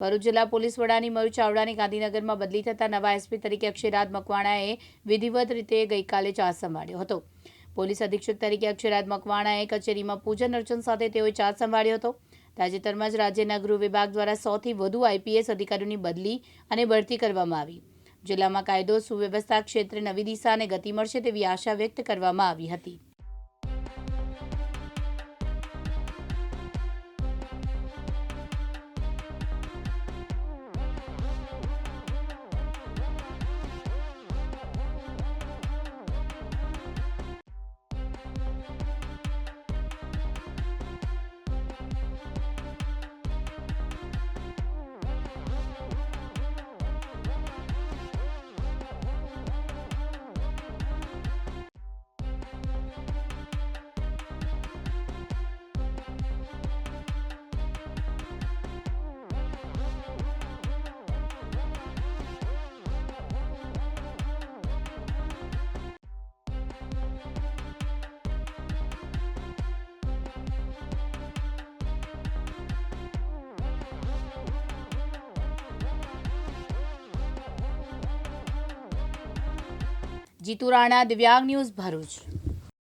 ભરૂચ જિલ્લા પોલીસ વડાની મયુર ચાવડાની ગાંધીનગરમાં બદલી થતાં નવા એસપી તરીકે અક્ષયરાજ મકવાણાએ વિધિવત રીતે ગઈકાલે ચાર્જ સંભાળ્યો હતો. પોલીસ અધિક્ષક તરીકે અક્ષયરાજ મકવાણાએ કચેરીમાં પૂજન અર્ચન સાથે તેઓએ ચાર્જ સંભાળ્યો હતો. તાજેતરમાં જ રાજ્યના ગૃહ વિભાગ દ્વારા સૌથી વધુ આઈપીએસ અધિકારીઓની બદલી અને બઢતી કરવામાં આવી. જિલ્લામાં કાયદો, સુવ્યવસ્થા ક્ષેત્રે નવી દિશા અને ગતિ મળશે તેવી આશા વ્યક્ત કરવામાં આવી હતી. જીતુ રાણા દિવ્યાંગ ન્યૂઝ ભરૂચ